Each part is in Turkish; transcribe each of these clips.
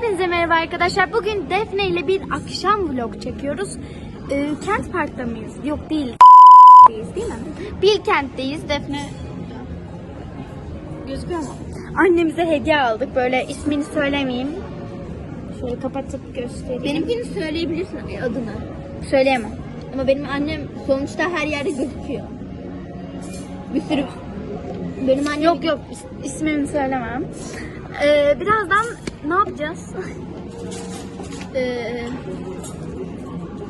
Hepinize merhaba arkadaşlar. Bugün Defne ile bir akşam vlog çekiyoruz. Ee, Kent Park'ta mıyız? Yok değil. Değil, değil mi? Bilkent'teyiz. Defne gözüküyor mu? Annemize hediye aldık. Böyle ismini söylemeyeyim. Şöyle kapatıp göstereyim. Benimkini söyleyebilirsin adını. söyleyemem. Ama benim annem sonuçta her yerde gözüküyor. Bir sürü... Benim annem... Yok yok is- ismini söylemem. Ee, birazdan ne yapacağız? Ee,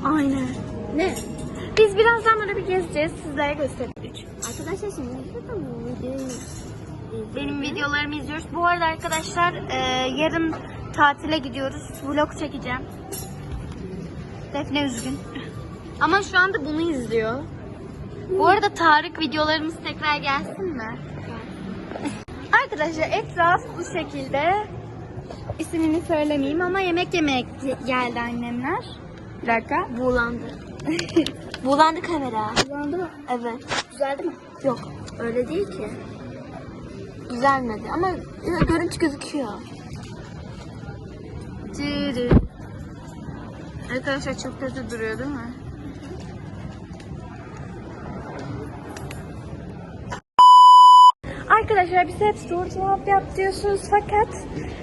Aynen. ne? Biz birazdan böyle bir gezeceğiz. Sizlere göstereceğim. Arkadaşlar şimdi. Benim videolarımı izliyoruz. Bu arada arkadaşlar e, yarın tatile gidiyoruz. Vlog çekeceğim. Defne üzgün. Ama şu anda bunu izliyor. Bu arada Tarık videolarımız tekrar gelsin mi? Arkadaşlar etraf bu şekilde. İsmini söylemeyeyim ama yemek yemeye geldi annemler. Bir dakika. Buğulandı. Buğulandı kamera. Bulandı mı? Evet. Güzeldi mi? Yok. Öyle değil ki. Düzelmedi ama görüntü gözüküyor. Dürü. Arkadaşlar çok kötü duruyor değil mi? Arkadaşlar bize hep soru cevap yap diyorsunuz fakat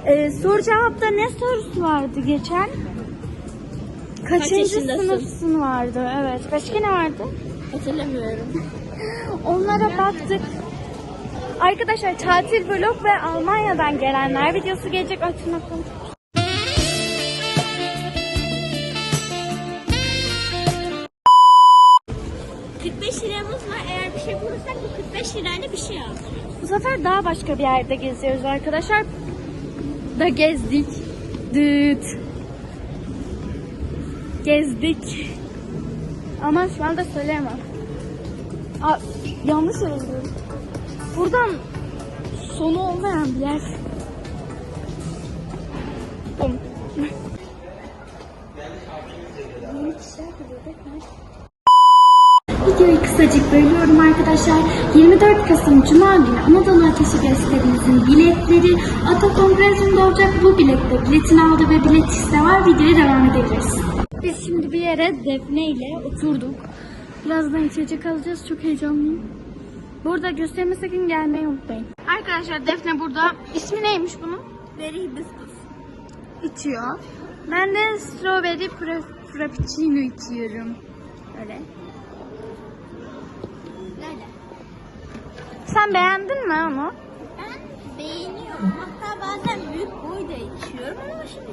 e, soru cevapta ne sorusu vardı geçen? Kaçıncı yaşındasın? sınıfsın vardı? Evet. Başka ne vardı? Hatırlamıyorum. Onlara baktık. Arkadaşlar tatil vlog ve Almanya'dan gelenler videosu gelecek. Açın bakalım. Şey bulursak bu 45 lirayla bir şey alırız. Bu sefer daha başka bir yerde geziyoruz arkadaşlar. Da gezdik. Düt. Gezdik. Ama şu anda söyleyemem. Aa, yanlış söylüyorum. Buradan sonu olmayan bir yer. Bum. Videoyu kısacık bölüyorum arkadaşlar. 24 Kasım Cuma günü Anadolu Ateşi gösterimizin biletleri Ata Kongresyum'da olacak. Bu bilette biletini aldı ve bilet liste var. Videoya devam edebiliriz. Biz şimdi bir yere Defne ile oturduk. Birazdan içecek alacağız. Çok heyecanlıyım. Burada gösterime sakın gelmeyi unutmayın. Arkadaşlar Defne burada. İsmi neymiş bunun? Very hibiscus. İçiyor. Ben de strawberry fra- frappuccino içiyorum. Öyle. Sen beğendin mi onu? Ben beğeniyorum. Hatta bazen büyük boy da içiyorum ama şimdi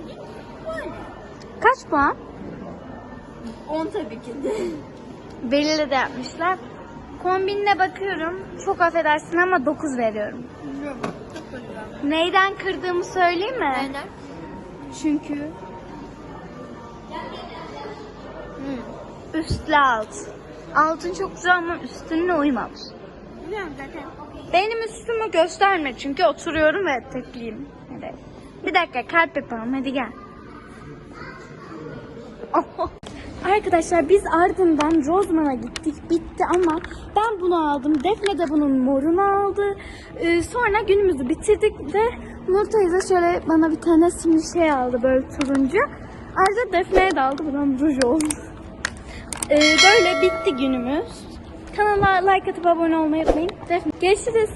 böyle. Kaç puan? 10 tabii ki de. Belirli de yapmışlar. Kombinine bakıyorum. Çok affedersin ama 9 veriyorum. Bilmiyorum. Çok böyle Neyden kırdığımı söyleyeyim mi? Neden? Çünkü Hı. üstle alt. Altın çok güzel ama üstünle uymamış. Biliyorum zaten. Benim üstümü gösterme çünkü oturuyorum ve tekliyim. Hadi. Bir dakika kalp yapalım hadi gel. Arkadaşlar biz ardından Rozman'a gittik bitti ama ben bunu aldım. Defne de bunun morunu aldı. Ee, sonra günümüzü bitirdik ve Nur teyze şöyle bana bir tane simli şey aldı böyle turuncu. Ayrıca Defne'ye de aldı. Buradan ruj oldu. Ee, böyle bitti günümüz. Kanala like atıp abone olmayı unutmayın. Görüşürüz.